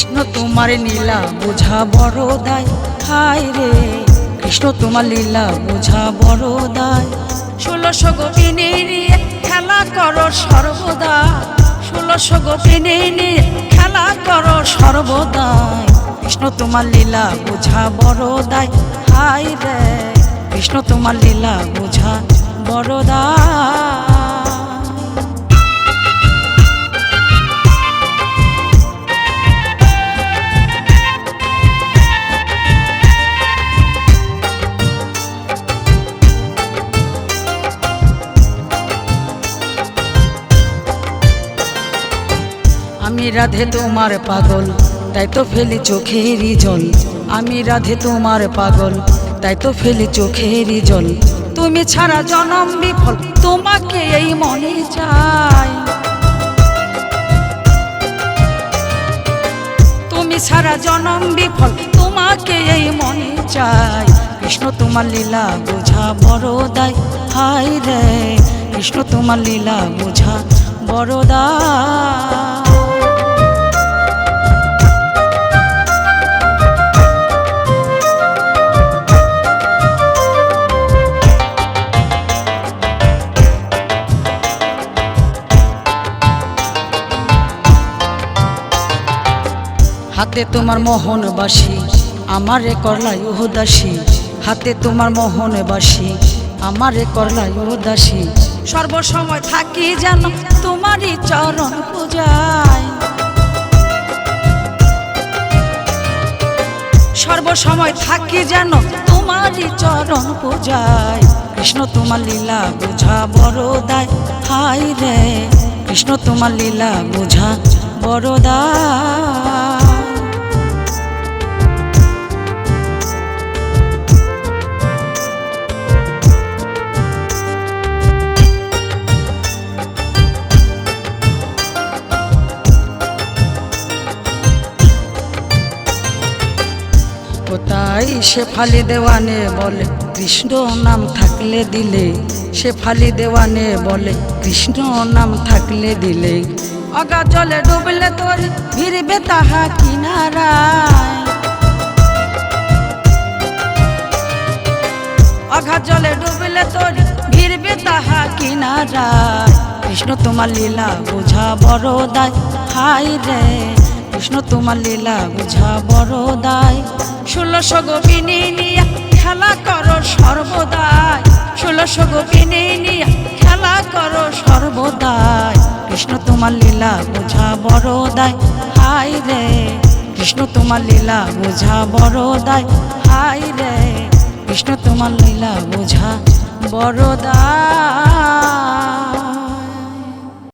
কৃষ্ণ তোমার নীলা বোঝা বড় দায়। হায় রে, কৃষ্ণ তোমার লীলা বোঝা বড় দায়। ষোলোশো গোপিনী খেলা করো সর্বদা। ষোলোশো গোপিনী খেলা করো সর্বদাই কৃষ্ণ তোমার লীলা বোঝা বড় দায়। হায় রে, কৃষ্ণ তোমার লীলা বোঝা বড় দায়। আমি রাধে তোমার পাগল, তাই তো ফেলি চোখেরই জল। আমি রাধে তোমার পাগল, তাই তো ফেলি চোখেরই জল। তুমি ছাড়া জনম বিফল, তোমাকে এই মনে চাই। তুমি ছাড়া জনম বিফল, তোমাকে এই মনে চাই। কৃষ্ণ তোমার লীলা বোঝা বড় দায়। হাই রে, কৃষ্ণ তোমার লীলা বোঝা বড় দায়। হাতে তোমার মোহন বাসি আমারে করলাই উদাসী। হাতে তোমার মোহন বাসি আমারে করলাই উদাসী। সর্বসময় থাকি যেন তোমারই চরণ পূজায়। সর্বসময় থাকি যেন তোমারই চরণ পূজায়। কৃষ্ণ তোমার লীলা বোঝা বড় দায় হাই রে। কৃষ্ণ তোমার লীলা বোঝা বড় দায়। কোথায় সে ফালি দেওয়ানে বলে, কৃষ্ণ নাম থাকলে দিলে। সে ফালি দেওয়ানে বলে, কৃষ্ণ নাম থাকলে দিলে। অগা জলে ডুবলে তোর ভিড়বে তাহা কিনারায় অঘা জলে ডুবলে তোর ভিড়বে তাহা কিনারায় কৃষ্ণ তোমার লীলা বোঝা বড় দায় হাই রে। কৃষ্ণ তোমার লীলা বোঝা বড় দায়। ষোলোশো গোপিনী নিয়া খেলা করো সর্বদাই। ষোলোশো গোপিনী নিয়া খেলা করো সর্বদাই। কৃষ্ণ তোমার লীলা বোঝা বড় দায়। হাই রে, কৃষ্ণ তোমার লীলা বোঝা বড় দায়। হাই রে, কৃষ্ণ তোমার লীলা বোঝা বড় দায়।